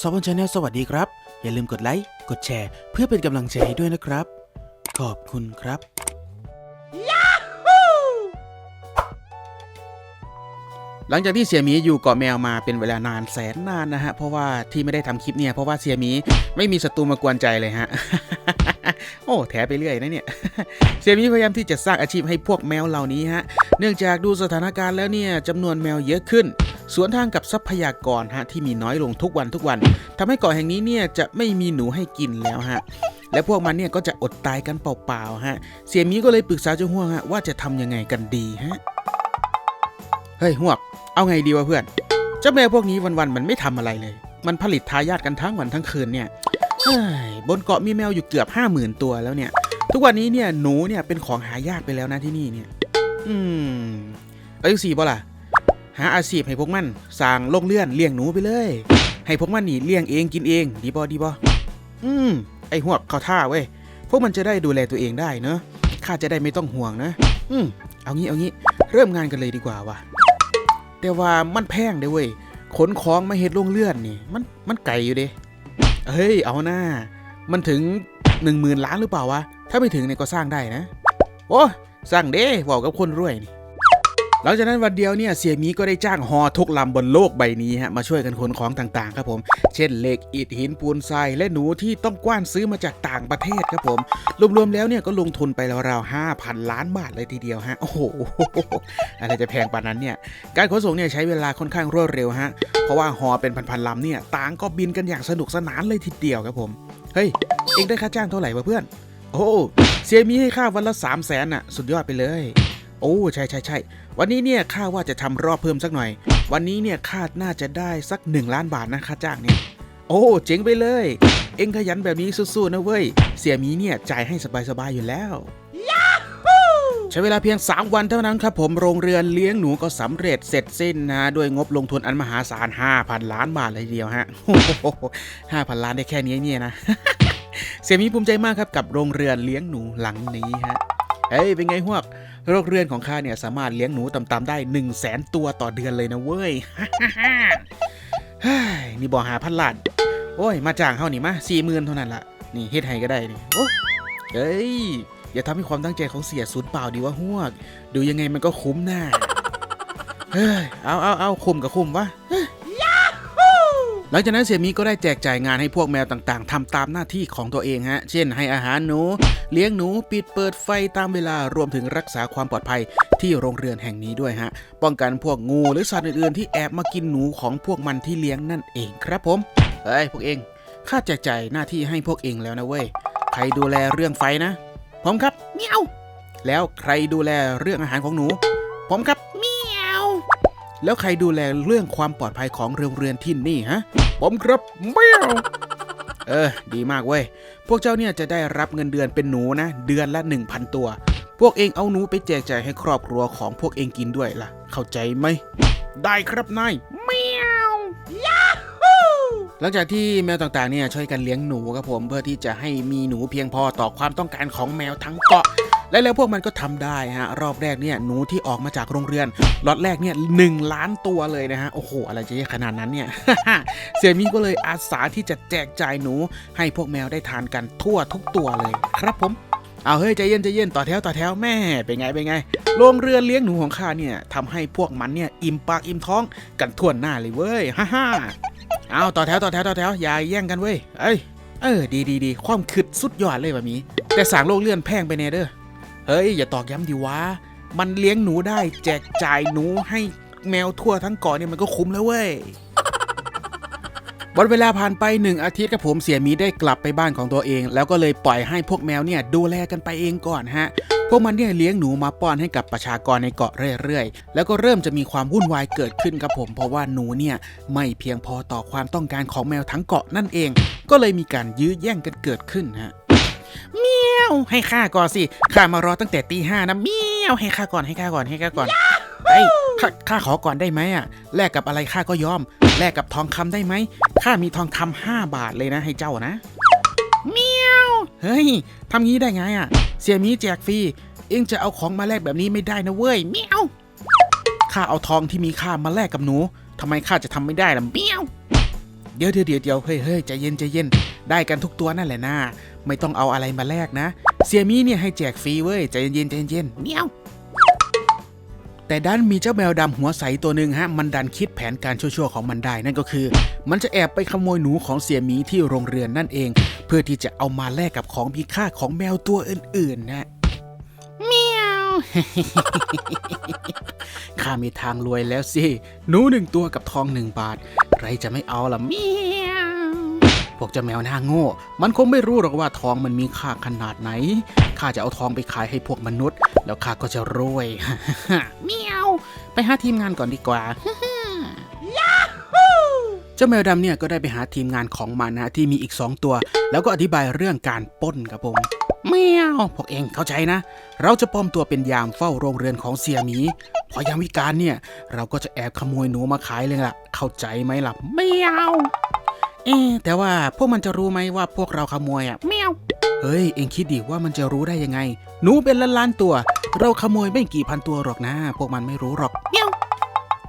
ซอวันชาแนลสวัสดีครับ อย่าลืมกดไลค์ กดแชร์ เพื่อเป็นกำลังใจให้ด้วยนะครับ ขอบคุณครับ หลังจากที่เสียหมีอยู่เกาะแมวมาเป็นเวลานานแสนนานนะฮะ เพราะว่าที่ไม่ได้ทำคลิปเนี่ย เพราะว่าเสียหมีไม่มีศัตรูมากวนใจเลยฮะ โอ้แถไปเรื่อยนะเนี่ย เสียหมีพยายามที่จะสร้างอาชีพให้พวกแมวเหล่านี้ฮะ เนื่องจากดูสถานการณ์แล้วเนี่ยจำนวนแมวเยอะขึ้น สวนทางกับทรัพยากรฮะที่มีน้อยลงทุกวันทุกวันทำให้เกาะแห่งนี้เนี่ยจะไม่มีหนูให้กินแล้วฮะและพวกมันเนี่ยก็จะอดตายกันเปล่าๆฮะ เสียมีก็เลยปรึกษาเจ้าห่วงฮะว่าจะทำยังไงกันดีฮะเฮ้ยห่วงเอาไงดีวะเพื่อนเจ้าแมวพวกนี้วันๆมันไม่ทำอะไรเลย มันผลิตทายาทกันทั้งวันทั้งคืนเนี่ยเฮ้ยบนเกาะมีแมวอยู่เกือบห้าหมื่นตัวแล้วเนี่ย ทุกวันนี้เนี่ยหนูเนี่ยเป็นของหายากไปแล้วนะที่นี่เนี่ย อืมเอาอีกสี่บ่ล่ะ หาอาชีพให้พวกมันสร้างโรงเรือนเลี้ยงหนูไปเลย ให้พวกมันนี่เลี้ยงเองกินเอง ดีบ่ดีบ่อืมไอหวกเขาท่าเว้ยพวกมันจะได้ดูแลตัวเองได้เนอะข้าจะได้ไม่ต้องห่วงนะ อืมเอางี้เอางี้ เริ่มงานกันเลยดีกว่าว่ะแต่ว่ามันแพงเด้เว้ยขนของมาเฮ็ดโรงเรือนนี่ มันมันไกลอยู่เด้เฮ้ยเอาหน้า มันถึงหนึ่งหมื่นล้านหรือเปล่าวะถ้าไม่ถึงเนี่ยก็สร้างได้นะ โอ้สร้างเด้บอกกับคนรวยนี่ หลังจากนั้นวันเดียวเนี่ยเสียมีก็ได้จ้างฮอทุกลำบนโลกใบนี้ฮะมาช่วยกันขนของต่างๆครับผม เช่นเหล็กอิฐหินปูนทรายและหนูที่ต้องกว้านซื้อมาจากต่างประเทศครับผม รวมๆแล้วเนี่ยก็ลงทุนไปราวๆห้าพันล้านบาทเลยทีเดียวฮะโอ้โหอะไรจะแพงปานนั้นเนี่ยการขนส่งเนี่ยใช้เวลาค่อนข้างรวดเร็วฮะเพราะว่าฮอเป็นพันๆลำเนี่ยต่างก็บินกันอย่างสนุกสนานเลยทีเดียวครับผมเฮ้ยเองได้ค่าจ้างเท่าไหร่วะเพื่อน โอ้เสียมีให้ค่าวันละ3 0 0แสนน่ะ สุดยอดไปเลย โอ้ใช่ใช่ใช่วันนี้เนี่ยข้าว่าจะทำรอบเพิ่มสักหน่อย วันนี้เนี่ยคาดน่าจะได้สัก 1 ล้านบาทนะค่าจ้างเนี่ยโอ้เจ๋งไปเลย เอ็งขยันแบบนี้สู้ๆนะเว้ย เสียหมีเนี่ยจ่ายให้สบายๆอยู่แล้วใช้เวลาเพียง 3 วันเท่านั้นครับผมโรงเรือนเลี้ยงหนูก็สำเร็จเสร็จสิ้นนะด้วยงบลงทุนอันมหาศาล 5,000 ล้านบาทเลยทีเดียวฮะโอ้โห5,000ล้านได้แค่นี้เนี่ยนะ เสียหมีภูมิใจมากครับกับโรงเรือนเลี้ยงหนูหลังนี้ฮะเฮ้ยเป็นไงฮวก โรงเรื้อนของข้าเนี่ยสามารถเลี้ยงหนูต่ำๆได้ 1 0 0 0 0แสนตัวต่อเดือนเลยนะเว้ยเฮ้ยนี่บ่หาพันล้านโอ้ย มาจ้างเฮานี่มาสี่หมื่นเท่านั้นละนี่เฮ็ดให้ก็ได้นี่โอ้เอ้ย อย่าทำให้ความตั้งใจของเสียสูญเปล่าดีว่าฮวก ดูยังไงมันก็คุ้มหน้าเฮ้ยเอาเอาเอาคุ้มกับคุ้มวะเฮ้ย หลังจากนั้นเสี่ยมีก็ได้แจกจ่ายงานให้พวกแมวต่างๆทำตามหน้าที่ของตัวเองฮะ เช่น ให้อาหารหนู เลี้ยงหนูปิดเปิดไฟตามเวลารวมถึงรักษาความปลอดภัยที่โรงเรือนแห่งนี้ด้วยฮะ ป้องกันพวกงูหรือสัตว์อื่นๆที่แอบมากินหนูของพวกมันที่เลี้ยงนั่นเองครับผมเฮ้ยพวกเองข้าแจกจ่ายหน้าที่ให้พวกเองแล้วนะเว้ยใครดูแลเรื่องไฟนะผมครับเมียวแล้วใครดูแลเรื่องอาหารของหนู ผมครับ แล้วใครดูแลเรื่องความปลอดภัยของโรงเรือนที่นี่ฮะ ผมครับเมียวเออ ดีมากเว้ย พวกเจ้าเนี่ยจะได้รับเงินเดือนเป็นหนูนะ เดือนละ 1,000 ตัว พวกเองเอาหนูไปแจกจ่ายให้ครอบครัวของพวกเองกินด้วยล่ะ เข้าใจไหม ได้ครับนายเมียวหลังจากที่แมวต่างๆเนี่ยช่วยกันเลี้ยงหนูครับผมเพื่อที่จะให้มีหนูเพียงพอต่อความต้องการของแมวทั้งเกาะ และแล้วพวกมันก็ทำได้ฮะ รอบแรกเนี่ยหนูที่ออกมาจากโรงเรือนล็อตแรกเนี่ยหนึ่งล้านตัวเลยนะฮะ โอ้โห อะไรจะเยอะขนาดนั้นเนี่ย เสี่ยมีก็เลยอาสาที่จะแจกจ่ายหนู ให้พวกแมวได้ทานกันทั่วทุกตัวเลยครับผมเอาเฮ้ยใจเย็นใจเย็นต่อแถวต่อแถวแม่เป็นไงเป็นไงโรงเรือนเลี้ยงหนูของข้าเนี่ยทำให้พวกมันเนี่ยอิ่มปากอิ่มท้องกันทั่วหน้าเลยเว้ยฮ่าฮ่าเอาต่อแถวต่อแถวต่อแถวอย่าแย่งกันเว้ยเอ้ยเออดีดีดีความคิดสุดยอดเลยแบบนี้ แต่สางโรงเรือนแพงไปแน่เด้อ เฮ้ย อย่าตอกย้ำดิวะ มันเลี้ยงหนูได้แจกจ่ายหนูให้แมวทั่วทั้งเกาะเนี่ยมันก็คุ้มแล้วเว้ยวันเวลาผ่านไปหนึ่งอาทิตย์กับผมเสียมีได้กลับไปบ้านของตัวเอง แล้วก็เลยปล่อยให้พวกแมวเนี่ยดูแลกันไปเองก่อนฮะ พวกมันเนี่ยเลี้ยงหนูมาป้อนให้กับประชากรในเกาะเรื่อยๆ แล้วก็เริ่มจะมีความวุ่นวายเกิดขึ้นครับผม เพราะว่าหนูเนี่ยไม่เพียงพอต่อความต้องการของแมวทั้งเกาะนั่นเอง ก็เลยมีการยื้อแย่งกันเกิดขึ้นฮะ เมียวให้ข้าก่อนสิข้ามารอตั้งแต่ตีห้านะเมียวให้ข้าก่อนให้ข้าก่อนให้ข้าก่อนไอ้ยข้าข้าขอก่อนได้ไหมอะแลกกับอะไรข้าก็ยอมแลกกับทองคำได้ไหมข้ามีทองคำห้าบาทเลยนะให้เจ้านะเมียวเฮ้ยทำงี้ได้ไงอะ เสียมีแจกฟรีเอ็งจะเอาของมาแลกแบบนี้ไม่ได้นะเว้ยเมียวข้าเอาทองที่มีค่ามาแลกกับหนูทำไมข้าจะทำไม่ได้ล่ะเมียวเดี๋ยวเดี๋ยวเดี๋ยวเฮ้ยเฮ้ยใจเย็นใจเย็น ได้กันทุกตัวนั่นแหละนะไม่ต้องเอาอะไรมาแลกนะ เสียมีเนี่ยให้แจกฟรีเว้ยใจเย็นใจเย็นเมียวแต่ดันมีเจ้าแมวดำหัวใสตัวหนึ่งฮะ มันดันคิดแผนการชั่วๆของมันได้นั่นก็คือ มันจะแอบไปขโมยหนูของเสียหมีที่โรงเรือนนั่นเอง เพื่อที่จะเอามาแลกกับของมีค่าของแมวตัวอื่นๆนะเมียวข้ามีทางรวยแล้วสิ หนูหนึ่งตัวกับทองหนึ่งบาท ใครจะไม่เอาล่ะเมียว วกเจ้าแมวหน้าโง่ มันคงไม่รู้หรอกว่าทองมันมีค่าขนาดไหน ข้าจะเอาทองไปขายให้พวกมนุษย์ แล้วข้าก็จะรวยเมียว ไปหาทีมงานก่อนดีกว่าเจ้าแมวดำเนี่ยก็ได้ไปหาทีมงานของมันนะที่มีอีก 2 ตัว แล้วก็อธิบายเรื่องการป้นครับผมแมวพวกเองเข้าใจนะ เราจะปลอมตัวเป็นยามเฝ้าโรงเรือนของเสียหมี พอยามวิการเนี่ย เราก็จะแอบขโมยหนูมาขายเลยล่ะ เข้าใจไหมล่ะเมียว เอ๊ะแต่ว่าพวกมันจะรู้ไหมว่าพวกเราขโมยอะ เมียว เฮ้ย เองคิดดิว่ามันจะรู้ได้ยังไง หนูเป็นล้านล้านๆตัว เราขโมยไม่กี่พันตัวหรอกนะ พวกมันไม่รู้หรอก เมียว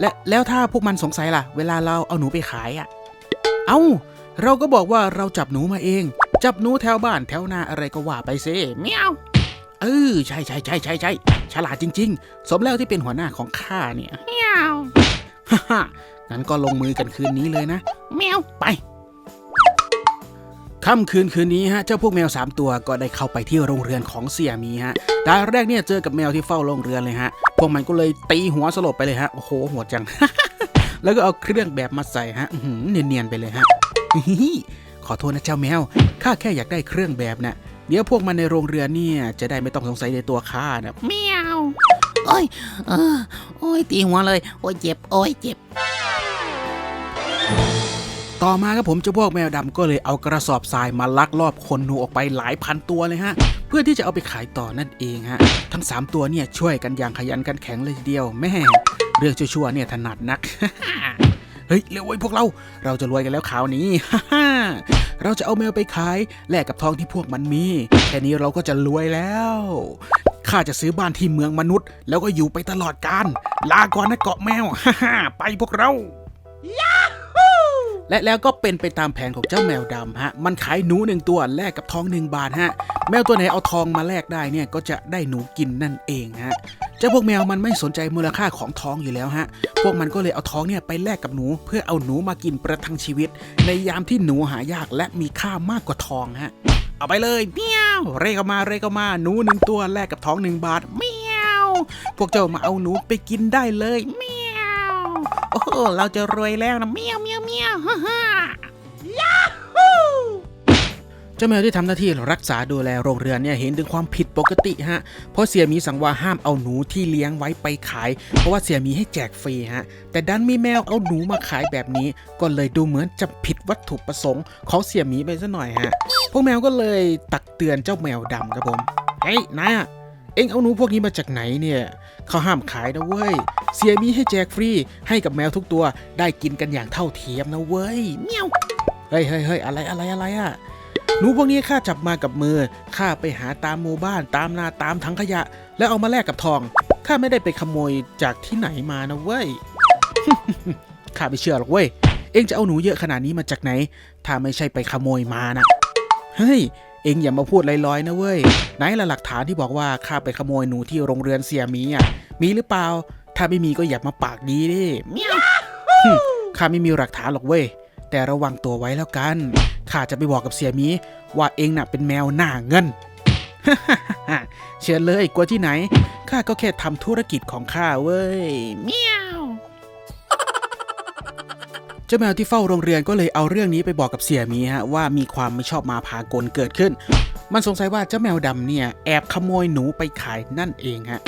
และแล้วถ้าพวกมันสงสัยล่ะ เวลาเราเอาหนูไปขายอะ เอา้า เราก็บอกว่าเราจับหนูมาเอง จับหนูแถวบ้านแถวนาอะไรก็ว่าไปเซเมียว เออใช่ใช่ใช่ใช่ใช่ฉลาดจริง ๆ สมแล้วที่เป็นหัวหน้าของข้าเนี่ย เมียว ฮ่าฮ่างั้นก็ลงมือกันคืนนี้เลยนะ เมียว ไป ค่ำคืนคืนนี้ฮะเจ้าพวกแมว 3 ตัวก็ได้เข้าไปที่โรงเรือนของเสี่ยมีฮะดาแรกเนี่ยเจอกับแมวที่เฝ้าโรงเรือนเลยฮะพวกมันก็เลยตีหัวสลบไปเลยฮะโอ้โหหัวจัง แล้วก็เอาเครื่องแบบมาใส่ฮะเนียนๆไปเลยฮะขอโทษนะเจ้าแมวข้าแค่อยากได้เครื่องแบบนะเดี๋ยวพวกมันในโรงเรือนเนี่ยจะได้ไม่ต้องสงสัยในตัวข้านะเมียวโอ้ยเออโอ้ยตีหัวเลย โอ้ยเจ็บโอ้ยเจ็บ ต่อมาครับผมเจ้าพวกแมวดำก็เลยเอากระสอบทรายมาลักลอบคนหนูออกไปหลายพันตัวเลยฮะ เพื่อที่จะเอาไปขายต่อนั่นเองฮะ ทั้ง 3 ตัวเนี่ยช่วยกันอย่างขยันกันแข็งเลยทีเดียวแม่เรื่องชั่วๆเนี่ยถนัดนักเฮ้ยเร็วไว้พวกเรา เราจะรวยกันแล้วคราวนี้เราจะเอาแมวไปขายแลกกับทองที่พวกมันมี แค่นี้เราก็จะรวยแล้วข้าจะซื้อบ้านที่เมืองมนุษย์ แล้วก็อยู่ไปตลอดกาลลาก่อนนะเกาะแมวฮ่าไปพวกเรา และแล้วก็เป็นไปตามแผนของเจ้าแมวดำฮะ มันขายหนูหนึ่งตัวแลกกับทองหนึ่งบาทฮะ แมวตัวไหนเอาทองมาแลกได้เนี่ยก็จะได้หนูกินนั่นเองฮะ เจ้าพวกแมวมันไม่สนใจมูลค่าของทองอยู่แล้วฮะ พวกมันก็เลยเอาทองเนี่ยไปแลกกับหนู เพื่อเอาหนูมากินประทังชีวิต ในยามที่หนูหายากและมีค่ามากกว่าทองฮะ เอาไปเลยเมียวเรเข้ามาเรเข้ามาหนูหนึ่งตัวแลกกับทองหนึ่งบาทเมียวพวกเจ้ามาเอาหนูไปกินได้เลยเมียว โอ้โหเราจะรวยแล้วนะเมียวเมียวเมียวฮ่าฮ่าเจ้าแมวที่ทำหน้าที่รักษาดูแลโรงเรือนเนี่ยเห็นถึงความผิดปกติฮะ เพราะเสียหมีสั่งว่าห้ามเอาหนูที่เลี้ยงไว้ไปขาย เพราะว่าเสียหมีให้แจกฟรีฮะ แต่ดันมีแมวเอาหนูมาขายแบบนี้ ก็เลยดูเหมือนจะผิดวัตถุประสงค์ของเสียหมีไปซะหน่อยฮะ พวกแมวก็เลยตักเตือนเจ้าแมวดำครับผม เฮ้ยนายอะเอ็งเอาหนูพวกนี้มาจากไหนเนี่ย เขาห้ามขายนะเว้ย เสียมีให้แจกฟรี ให้กับแมวทุกตัวได้กินกันอย่างเท่าเทียมนะเว้ยเมียวเฮ้ยเฮ้ยเฮ้ยอะไรอะไรอะไรอะหนูพวกนี้ข้าจับมากับมือข้าไปหาตามหมู่บ้านตามนาตามถังขยะ แล้วเอามาแลกกับทองข้าไม่ได้ไปขโมยจากที่ไหนมานะเว้ยข้าไม่เชื่อหรอกเว้ยเอ็งจะเอาหนูเยอะขนาดนี้มาจากไหน ถ้าไม่ใช่ไปขโมยมานะเฮ้ยเอ็งอย่ามาพูดลอยๆนะเว้ยไหนละหลักฐานที่บอกว่าข้าไปขโมยหนูที่โรงเรือนเสียมีอะมีหรือเปล่า ถ้าไม่มีก็อย่ามาปากดีดิเมียวข้าไม่มีหลักฐานหรอกเว้ย แต่ระวังตัวไว้แล้วกัน ข้าจะไปบอกกับเสียหมีว่าเองน่ะเป็นแมวหน้าเงินเชิญเลยกลัวที่ไหน ข้าก็แค่ทำธุรกิจของข้าเว้ย เมียวเจ้าแมวที่เฝ้าโรงเรือนก็เลยเอาเรื่องนี้ไปบอกกับเสี่ยหมีฮะว่ามีความไม่ชอบมาพากลเกิดขึ้น มันสงสัยว่าเจ้าแมวดำเนี่ยแอบขโมยหนูไปขายนั่นเองฮะ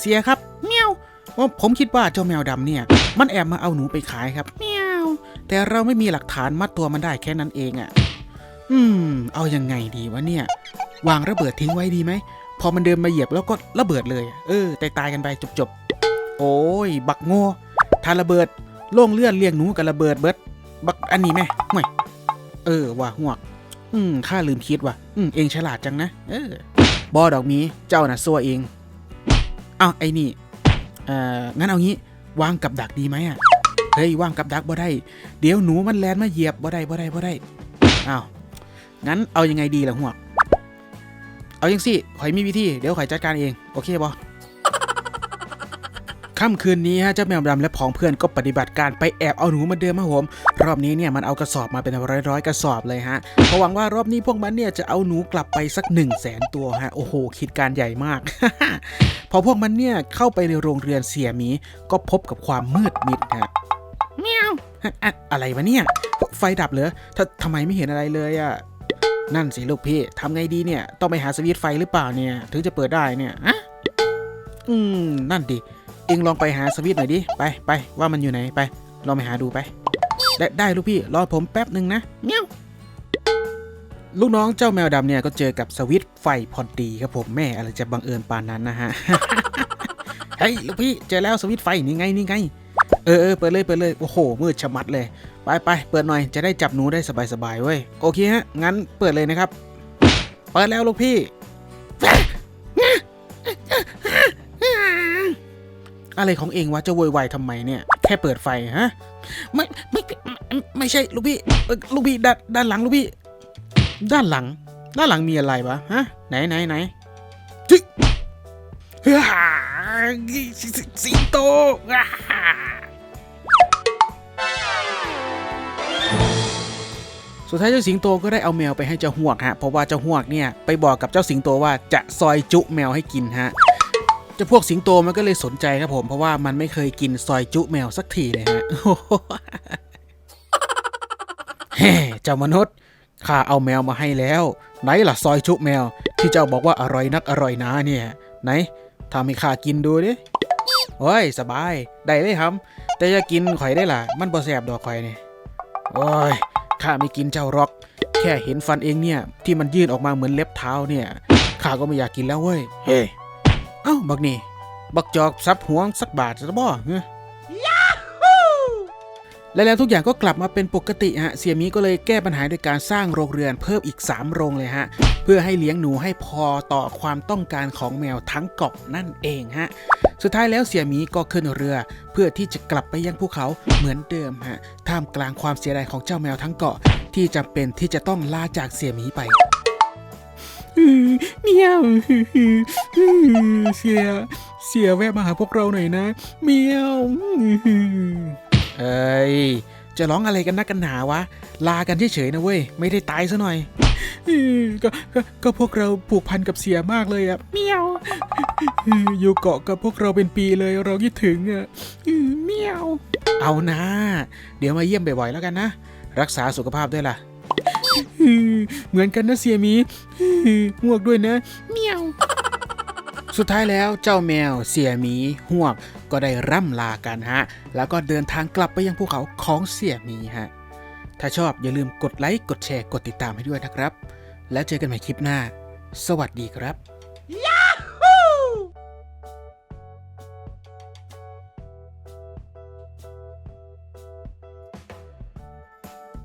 เสียครับเมีย วว่าผมคิดว่าเจ้าแมวดำเนี่ย มันแอบมาเอาหนูไปขายครับเมียวแต่เราไม่มีหลักฐานมัดตัวมันได้แค่นั้นเองอะ่ะ อืม เอายังไงดีวะเนี่ย วางระเบิดทิ้งไว้ดีไหม พอมันเดินมาเหยียบแล้วก็ระเบิดเลย เออตายตายๆกันไปจบๆโอ้ย บักโง่ทานระเบิดโล่งเลื่อนเลี้ยงหนูกับระเบิดเบิด บักอันนี้ไหมไม่เออว่าหวกอืมข้าลืมคิดว่ะ อืมเองฉลาดจังนะ เออบอดอกมี เจ้าน่ะซัวเองอ้าวไอ้นี่ เอ่องั้นเอางี้วางกับดักดีไหมอะเฮ้ยว่างกับดักบ่ได้เดี๋ยวหนูมันแลนมาเหยียบบ่ได้บ่ได้บ่ได้อ้าวงั้นเอายังไงดีล่ะหัวเอายังสิข่อยมีวิธีเดี๋ยวข่อยจัดการเองโอเคบ่ ค่ำคืนนี้ฮะเจ้าแมวดำและผองเพื่อนก็ปฏิบัติการไปแอบเอาหนูมาเดิมมาโหมรอบนี้เนี่ยมันเอากระสอบมาเป็นร้อยๆกระสอบเลยฮะเพราะหวังว่ารอบนี้พวกมันเนี่ยจะเอาหนูกลับไปสัก1นึ่งแสนตัวฮะโอ้โหคิดการใหญ่มาก พอพวกมันเนี่ยเข้าไปในโรงเรือนเสียหมี ก็พบกับความมืดมิดฮะเมียวฮะอะอะไรวะเนี่ย ไฟดับเหรอถ้าทำไมไม่เห็นอะไรเลยอะนั่นสิลูกพี่ทำไงดีเนี่ย ต้องไปหาสวิตช์ไฟหรือเปล่าเนี่ย ถึงจะเปิดได้เนี่ยอะอืม นั่นดิ เองลองไปหาสวิตช์หน่อยดิ ไปไปว่ามันอยู่ไหนไป ลองไปหาดูไป ได้ได้ลูกพี่รอผมแป๊บหนึ่งนะเมียวลูกน้องเจ้าแมวดำเนี่ยก็เจอกับสวิตช์ไฟพอดีครับผมแม่อะไรจะบังเอิญปานนั้นนะฮะ เฮ้ยลูกพี่เจอแล้วสวิตช์ไฟนี่ไงนี่ไง เออเออเปิดเลยเปิดเลยโอ้โหมืดชะมัดเลย ไปไปเปิดหน่อยจะได้จับหนูได้สบายๆเว้ยโอเคฮะงั้นเปิดเลยนะครับ เปิดแล้วลูกพี่ อะไรของเองวะจะโวยวายทำไมเนี่ย แค่เปิดไฟฮะ ไม่ไม่ไม่ใช่ลูกพี่ลูกพี่ด้านด้านหลังลูกพี่ ด้านหลัง ด้านหลังมีอะไรวะฮะ ไหนไหนไหนจิฮ่าสิงโตอ่าสุดท้ายเจ้าสิงโตก็ได้เอาแมวไปให้เจ้าหวกฮะ เพราะว่าเจ้าหวกเนี่ยไปบอกกับเจ้าสิงโตว่าจะซอยจุแมวให้กินฮะ จ้าพวกสิงโตมันก็เลยสนใจครับผม เพราะว่ามันไม่เคยกินซอยจุแมวสักทีเลยฮะเฮ้เจ้ามนุษย์ข้าเอาแมวมาให้แล้ว ไหนล่ะซอยชุแมว ที่เจ้าบอกว่าอร่อยนักอร่อยนาเนี่ย ไหนทำให้ข้ากินดูดิโอ้ยสบายได้เลยครับ แต่อย่ากินข่อยได้ล่ะ มันบ่แสบดอกข่อยนี่ยโอ้ยข้าไม่กินเจ้าหรอก แค่เห็นฟันเองเนี่ย ที่มันยื่นออกมาเหมือนเล็บเท้าเนี่ยข้าก็ไม่อยากกินแล้วเว้ยเฮ้ เอ้าบักนี่บักจอกซับหวงสักบาทจะบ่เฮ้และแล้วทุกอย่างก็กลับมาเป็นปกติฮะ เสียหมีก็เลยแก้ปัญหาโดยการสร้างโรงเรือนเพิ่มอีก 3 โรงเลยฮะ เพื่อให้เลี้ยงหนูให้พอต่อความต้องการของแมวทั้งเกาะนั่นเองฮะ สุดท้ายแล้วเสียหมีก็ขึ้นเรือ เพื่อที่จะกลับไปยังภูเขาเหมือนเดิมฮะ ท่ามกลางความเสียดายของเจ้าแมวทั้งเกาะที่จำเป็นที่จะต้องลาจากเสียหมีไป เมียวเสีย เสียแวะมาหาพวกเราหน่อยนะ เมียวเอ้ย จะร้องอะไรกันนักกันหนาวะ ลากันเฉยๆนะเว้ย ไม่ได้ตายซะหน่อยก็ก็ก็พวกเราผูกพันกับเสียมากเลยอะเมียวอยู่เกาะกับพวกเราเป็นปีเลยเราคิดถึงอะเมียว เอานะ เดี๋ยวมาเยี่ยมบ่อยๆแล้วกันนะ รักษาสุขภาพด้วยล่ะ เหมือนกันนะเสียมีหวกด้วยนะเมียวสุดท้ายแล้วเจ้าแมวเสียหมีหวกก็ได้ร่ำลากันฮะ แล้วก็เดินทางกลับไปยังภูเขาของเสียหมีฮะ ถ้าชอบอย่าลืมกดไลค์ กดแชร์ กดติดตามให้ด้วยนะครับ แล้วเจอกันใหม่คลิปหน้า สวัสดีครับ